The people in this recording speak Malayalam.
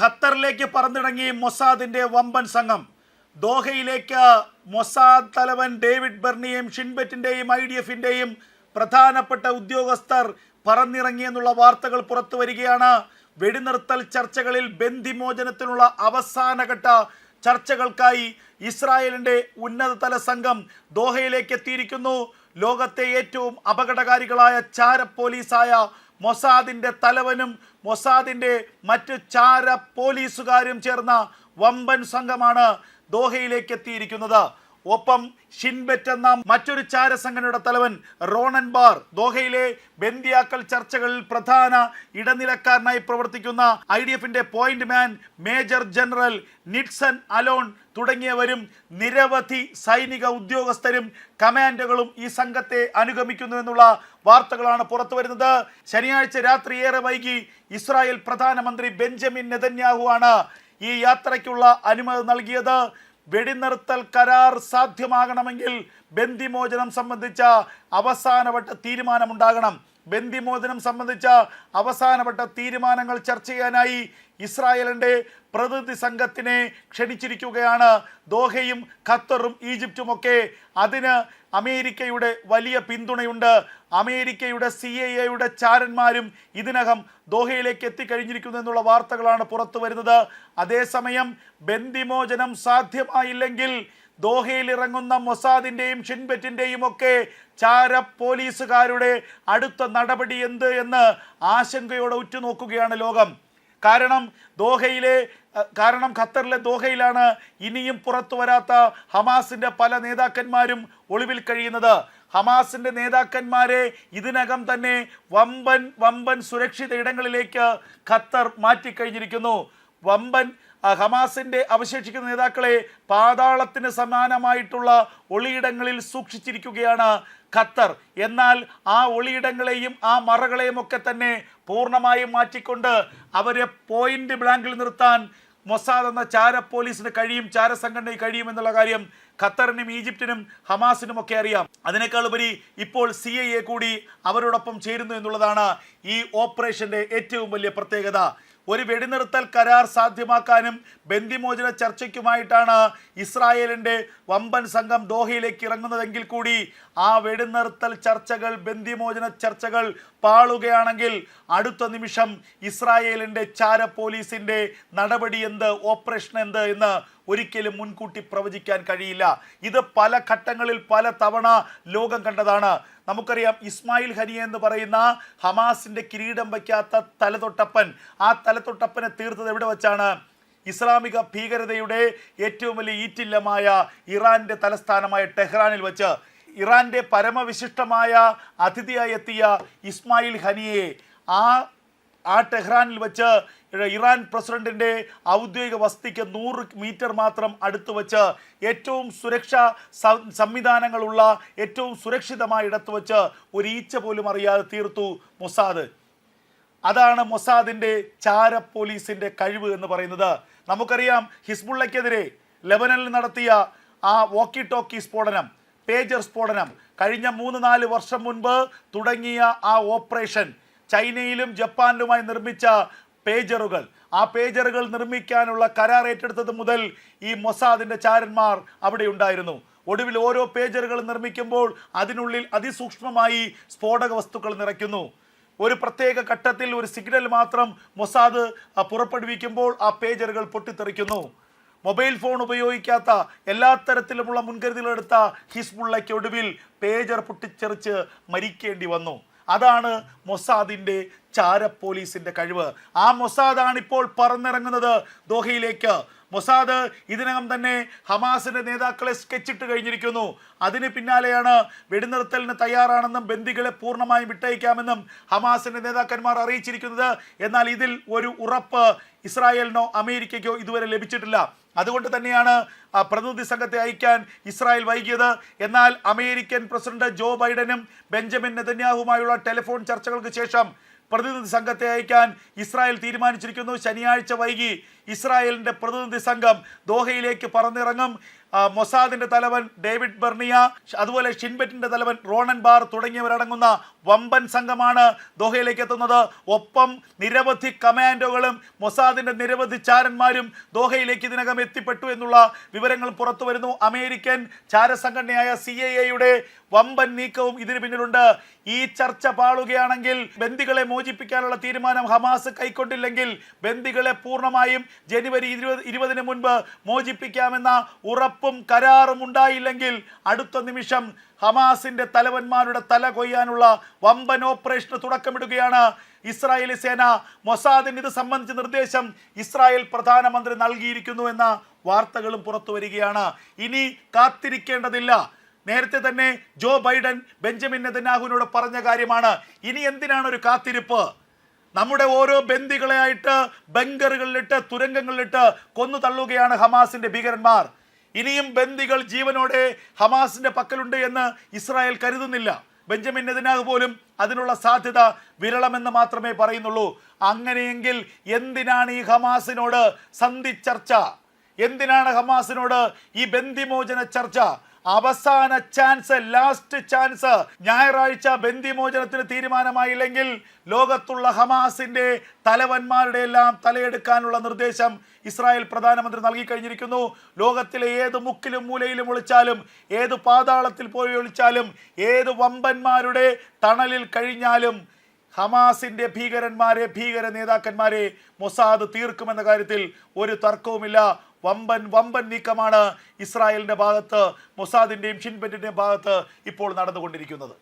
ഖത്തറിലേക്ക് പറന്നിറങ്ങി മൊസാദിന്റെ വമ്പൻ സംഘം. ദോഹയിലേക്ക് മൊസാദ് തലവൻ ഡേവിഡ് ബെർണിയും ഷിൻബെറ്റിന്റെയും ഐ ഡി എഫിന്റെയും പ്രധാനപ്പെട്ട ഉദ്യോഗസ്ഥർ പറന്നിറങ്ങിയെന്നുള്ള വാർത്തകൾ പുറത്തു വരികയാണ്. വെടിനിർത്തൽ ചർച്ചകളിൽ ബന്ദിമോചനത്തിനുള്ള അവസാനഘട്ട ചർച്ചകൾക്കായി ഇസ്രായേലിന്റെ ഉന്നതതല സംഘം ദോഹയിലേക്ക് എത്തിയിരിക്കുന്നു. ലോകത്തെ ഏറ്റവും അപകടകാരികളായ ചാര പോലീസായ മൊസാദിന്റെ തലവനും മൊസാദിന്റെ മറ്റ് ചാര പോലീസുകാരും ചേർന്ന വമ്പൻ സംഘമാണ് ദോഹയിലേക്ക് എത്തിയിരിക്കുന്നത്. ഒപ്പം ഷിൻബെറ്റ് എന്ന മറ്റൊരു ചാരസംഘടനയുടെ തലവൻ റോണൻ ബാർ ദോഹയിലെ ബന്ദിയാക്കൽ ചർച്ചകളിൽ പ്രധാന ഇടനിലക്കാരനായി പ്രവർത്തിക്കുന്ന ഐ ഡി എഫിന്റെ point man major general Nitzan Alon തുടങ്ങിയവരും നിരവധി സൈനിക ഉദ്യോഗസ്ഥരും കമാൻഡുകളും ഈ സംഘത്തെ അനുഗമിക്കുന്നു എന്നുള്ള വാർത്തകളാണ് പുറത്തു വരുന്നത്. ശനിയാഴ്ച രാത്രി ഏറെ വൈകി ഇസ്രായേൽ പ്രധാനമന്ത്രി ബെഞ്ചമിൻ നെതന്യാഹു ആണ് ഈ യാത്രയ്ക്കുള്ള അനുമതി നൽകിയത്. വെടിനിർത്തൽ കരാർ സാധ്യമാകണമെങ്കിൽ ബന്ദിമോചനം സംബന്ധിച്ച അവസാനവട്ട തീരുമാനമുണ്ടാകണം. ബന്ദിമോചനം സംബന്ധിച്ച അവസാനപ്പെട്ട തീരുമാനങ്ങൾ ചർച്ച ചെയ്യാനായി ഇസ്രായേലിന്റെ പ്രതിനിധി സംഘത്തിനെ ക്ഷണിച്ചിരിക്കുകയാണ്. ദോഹയും ഖത്തറും ഈജിപ്തും ഒക്കെ അതിന് അമേരിക്കയുടെ വലിയ പിന്തുണയുണ്ട്. അമേരിക്കയുടെ സി എ എയുടെ ചാരന്മാരും ഇതിനകം ദോഹയിലേക്ക് എത്തിക്കഴിഞ്ഞിരിക്കുന്നു എന്നുള്ള വാർത്തകളാണ് പുറത്തു വരുന്നത് അതേസമയം ബന്ദിമോചനം സാധ്യമായില്ലെങ്കിൽ ദോഹയിൽ ഇറങ്ങുന്ന മൊസാദിന്റെയും ഷിൻബെറ്റിന്റെയും ഒക്കെ ചാര പോലീസുകാരുടെ അടുത്ത നടപടി എന്ത് എന്ന് ആശങ്കയോടെ ഉറ്റുനോക്കുകയാണ് ലോകം. കാരണം ദോഹയിലെ കാരണം ഖത്തറിലെ ദോഹയിലാണ് ഇനിയും പുറത്തു വരാത്ത ഹമാസിന്റെ പല നേതാക്കന്മാരും ഒളിവിൽ കഴിയുന്നത്. ഹമാസിന്റെ നേതാക്കന്മാരെ ഇതിനകം തന്നെ വമ്പൻ വമ്പൻ സുരക്ഷിത ഇടങ്ങളിലേക്ക് ഖത്തർ മാറ്റിക്കഴിഞ്ഞിരിക്കുന്നു. വമ്പൻ ഹമാസിന്റെ അവശേഷിക്കുന്ന നേതാക്കളെ പാതാളത്തിന് സമാനമായിട്ടുള്ള ഒളിയിടങ്ങളിൽ സൂക്ഷിച്ചിരിക്കുകയാണ് ഖത്തർ. എന്നാൽ ആ ഒളിയിടങ്ങളെയും ആ മറകളെയും ഒക്കെ തന്നെ പൂർണമായും മാറ്റിക്കൊണ്ട് അവരെ പോയിന്റ് ബ്ലാങ്കിൽ നിർത്താൻ മൊസാദ് എന്ന ചാര പോലീസിന് കഴിയും ചാര സംഘടനയ്ക്ക് കഴിയും എന്നുള്ള കാര്യം ഖത്തറിനും ഈജിപ്തിനും ഹമാസിനും ഒക്കെ അറിയാം. അതിനേക്കാൾ ഉപരി ഇപ്പോൾ സി ഐ എ കൂടി അവരോടൊപ്പം ചേരുന്നു എന്നുള്ളതാണ് ഈ ഓപ്പറേഷന്റെ ഏറ്റവും വലിയ പ്രത്യേകത. ഒരു വെടിനിർത്തൽ കരാർ സാധ്യമാക്കാനും ബന്ദിമോചന ചർച്ചയ്ക്കുമായിട്ടാണ് ഇസ്രായേലിന്റെ വമ്പൻ സംഘം ദോഹയിലേക്ക് ഇറങ്ങുന്നതെങ്കിൽ കൂടി ആ വെടിനിർത്തൽ ചർച്ചകൾ ബന്ദിമോചന ചർച്ചകൾ പാളുകയാണെങ്കിൽ അടുത്ത നിമിഷം ഇസ്രായേലിന്റെ ചാര പോലീസിന്റെ നടപടി എന്ത് ഓപ്പറേഷൻ എന്ത് എന്ന് ഒരിക്കലും മുൻകൂട്ടി പ്രവചിക്കാൻ കഴിയില്ല. ഇത് പല ഘട്ടങ്ങളിൽ പല തവണ ലോകം കണ്ടതാണ്. നമുക്കറിയാം ഇസ്മായിൽ ഹനിയ എന്ന് പറയുന്ന ഹമാസിന്റെ കിരീടം വയ്ക്കാത്ത തലതൊട്ടപ്പൻ. ആ തലതൊട്ടപ്പനെ തീർത്തത് എവിടെ വെച്ചാണ്? ഇസ്ലാമിക ഭീകരതയുടെ ഏറ്റവും വലിയ ഈറ്റില്ലമായ ഇറാന്റെ തലസ്ഥാനമായ ടെഹ്റാനിൽ വെച്ച് ഇറാന്റെ പരമവിശിഷ്ടമായ അതിഥിയായി എത്തിയ ഇസ്മായിൽ ഹനിയെ ആ ആ ടെഹ്റാനിൽ വെച്ച് ഇറാൻ പ്രസിഡന്റിന്റെ ഔദ്യോഗിക വസതിക്ക് നൂറ് മീറ്റർ മാത്രം അടുത്ത് വെച്ച് ഏറ്റവും സുരക്ഷാ സംവിധാനങ്ങളുള്ള ഏറ്റവും സുരക്ഷിതമായ ഇടത്ത് വെച്ച് ഒരു ഈച്ച പോലും അറിയാതെ തീർത്തു മൊസാദ്. അതാണ് മൊസാദിന്റെ ചാര പോലീസിന്റെ കഴിവ് എന്ന് പറയുന്നത്. നമുക്കറിയാം ഹിസ്ബുള്ളയ്ക്കെതിരെ ലെബനനിൽ നടത്തിയ ആ വോക്കി ടോക്കി സ്ഫോടനം പേജർ സ്ഫോടനം കഴിഞ്ഞ മൂന്ന് നാല് വർഷം മുൻപ് തുടങ്ങിയ ആ ഓപ്പറേഷൻ ചൈനയിലും ജപ്പാനിലുമായി നിർമ്മിച്ച പേജറുകൾ ആ പേജറുകൾ നിർമ്മിക്കാനുള്ള കരാർ ഏറ്റെടുത്തത് മുതൽ ഈ മൊസാദിന്റെ ചാരന്മാർ അവിടെ ഉണ്ടായിരുന്നു. ഒടുവിൽ ഓരോ പേജറുകൾ നിർമ്മിക്കുമ്പോൾ അതിനുള്ളിൽ അതിസൂക്ഷ്മമായി സ്ഫോടക വസ്തുക്കൾ നിറയ്ക്കുന്നു. ഒരു പ്രത്യേക ഘട്ടത്തിൽ ഒരു സിഗ്നൽ മാത്രം മൊസാദ് പുറപ്പെടുവിക്കുമ്പോൾ ആ പേജറുകൾ പൊട്ടിത്തെറിക്കുന്നു. മൊബൈൽ ഫോൺ ഉപയോഗിക്കാത്ത എല്ലാ തരത്തിലുമുള്ള മുൻകരുതലെടുത്ത ഹിസ്ബുള്ളയ്ക്ക് ഒടുവിൽ പേജർ പൊട്ടിച്ചെറിച്ച് മരിക്കേണ്ടി വന്നു. അതാണ് മൊസാദിന്റെ ചാര പോലീസിന്റെ കഴിവ്. ആ മൊസാദാണ് ഇപ്പോൾ പറന്നിറങ്ങുന്നത് ദോഹയിലേക്ക്. മൊസാദ് ഇതിനകം തന്നെ ഹമാസിന്റെ നേതാക്കളെ സ്കെച്ചിട്ട് കഴിഞ്ഞിരിക്കുന്നു. അതിന് പിന്നാലെയാണ് വെടിനിർത്തലിന് തയ്യാറാണെന്നും ബന്ദികളെ പൂർണമായും വിട്ടയക്കാമെന്നും ഹമാസിന്റെ നേതാക്കന്മാർ അറിയിച്ചിരിക്കുന്നത്. എന്നാൽ ഇതിൽ ഒരു ഉറപ്പ് ഇസ്രായേലിനോ അമേരിക്കയ്ക്കോ ഇതുവരെ ലഭിച്ചിട്ടില്ല. അതുകൊണ്ട് തന്നെയാണ് പ്രതിനിധി സംഘത്തെ അയക്കാൻ ഇസ്രായേൽ വൈകിയത്. എന്നാൽ അമേരിക്കൻ പ്രസിഡന്റ് ജോ ബൈഡനും ബെഞ്ചമിൻ നെതന്യാഹുമായുള്ള ടെലിഫോൺ ചർച്ചകൾക്ക് ശേഷം പ്രതിനിധി സംഘത്തെ അയക്കാൻ ഇസ്രായേൽ തീരുമാനിച്ചിരിക്കുന്നു. ശനിയാഴ്ച വൈകി ഇസ്രായേലിന്റെ പ്രതിനിധി സംഘം ദോഹയിലേക്ക് പറന്നിറങ്ങും. മൊസാദിന്റെ തലവൻ ഡേവിഡ് ബെർണിയ അതുപോലെ ഷിൻബെറ്റിന്റെ തലവൻ റോണൻ ബാർ തുടങ്ങിയവരടങ്ങുന്ന വമ്പൻ സംഘമാണ് ദോഹയിലേക്ക് എത്തുന്നത്. ഒപ്പം നിരവധി കമാൻഡോകളും മൊസാദിന്റെ നിരവധി ചാരന്മാരും ദോഹയിലേക്ക് ഇതിനകം എത്തിപ്പെട്ടു എന്നുള്ള വിവരങ്ങൾ പുറത്തു വരുന്നു. അമേരിക്കൻ ചാരസംഘടനയായ സി എ എയുടെ വമ്പൻ നീക്കവും ഇതിനു പിന്നിലുണ്ട്. ഈ ചർച്ച പാളുകയാണെങ്കിൽ ബന്ദികളെ മോചിപ്പിക്കാനുള്ള തീരുമാനം ഹമാസ് കൈക്കൊണ്ടില്ലെങ്കിൽ ബന്ദികളെ പൂർണമായും ജനുവരി ഇരുപത് ഇരുപതിന് മുൻപ് മോചിപ്പിക്കാമെന്ന ഉറപ്പും കരാറും ഉണ്ടായില്ലെങ്കിൽ അടുത്ത നിമിഷം ഹമാസിന്റെ തലവന്മാരുടെ തല കൊയ്യാനുള്ള വമ്പൻ ഓപ്പറേഷന് തുടക്കമിടുകയാണ് ഇസ്രായേലി സേന. മൊസാദിന് ഇത് സംബന്ധിച്ച നിർദ്ദേശം ഇസ്രായേൽ പ്രധാനമന്ത്രി നൽകിയിരിക്കുന്നു എന്ന വാർത്തകളും പുറത്തു വരികയാണ്. ഇനി കാത്തിരിക്കേണ്ടതില്ല. നേരത്തെ തന്നെ ജോ ബൈഡൻ ബെഞ്ചമിൻ നെതന്യാഹുവിനോട് പറഞ്ഞ കാര്യമാണ്. ഇനി എന്തിനാണ് ഒരു കാത്തിരിപ്പ്? നമ്മുടെ ഓരോ ബന്ദികളെയായിട്ട് ബങ്കറുകളിലിട്ട് തുരങ്കങ്ങളിലിട്ട് കൊന്നു തള്ളുകയാണ് ഹമാസിന്റെ ഭീകരന്മാർ. ഇനിയും ബന്ദികൾ ജീവനോടെ ഹമാസിന്റെ പക്കലുണ്ട് എന്ന് ഇസ്രായേൽ കരുതുന്നില്ല. ബെഞ്ചമിൻ നെതന്യാഹു പോലും അതിനുള്ള സാധ്യത വിരളമെന്ന് മാത്രമേ പറയുന്നുള്ളൂ. അങ്ങനെയെങ്കിൽ എന്തിനാണ് ഈ ഹമാസിനോട് സന്ധി ചർച്ച? എന്തിനാണ് ഹമാസിനോട് ഈ ബന്ദിമോചന ചർച്ച? അവസാന ചാൻസ് ലാസ്റ്റ് ചാൻസ് ഞായറാഴ്ച ബന്ദിമോചനത്തിന് തീരുമാനമായില്ലെങ്കിൽ ലോകത്തുള്ള ഹമാസിന്റെ തലവന്മാരുടെ എല്ലാം തലയെടുക്കാനുള്ള നിർദ്ദേശം ഇസ്രായേൽ പ്രധാനമന്ത്രി നൽകി കഴിഞ്ഞിരിക്കുന്നു. ലോകത്തിലെ ഏത് മുക്കിലും മൂലയിലും ഒളിച്ചാലും ഏത് പാതാളത്തിൽ പോയി ഒളിച്ചാലും ഏത് വമ്പന്മാരുടെ തണലിൽ കഴിഞ്ഞാലും ഹമാസിന്റെ ഭീകരന്മാരെ ഭീകര നേതാക്കന്മാരെ മൊസാദ് തീർക്കുമെന്ന കാര്യത്തിൽ ഒരു തർക്കവുമില്ല. വമ്പൻ വമ്പൻ നീക്കമാണ് ഇസ്രായേലിന്റെ ഭാഗത്ത് മൊസാദിന്റെയും ഷിൻബെറ്റിന്റെയും ഭാഗത്ത് ഇപ്പോൾ നടന്നുകൊണ്ടിരിക്കുന്നത്.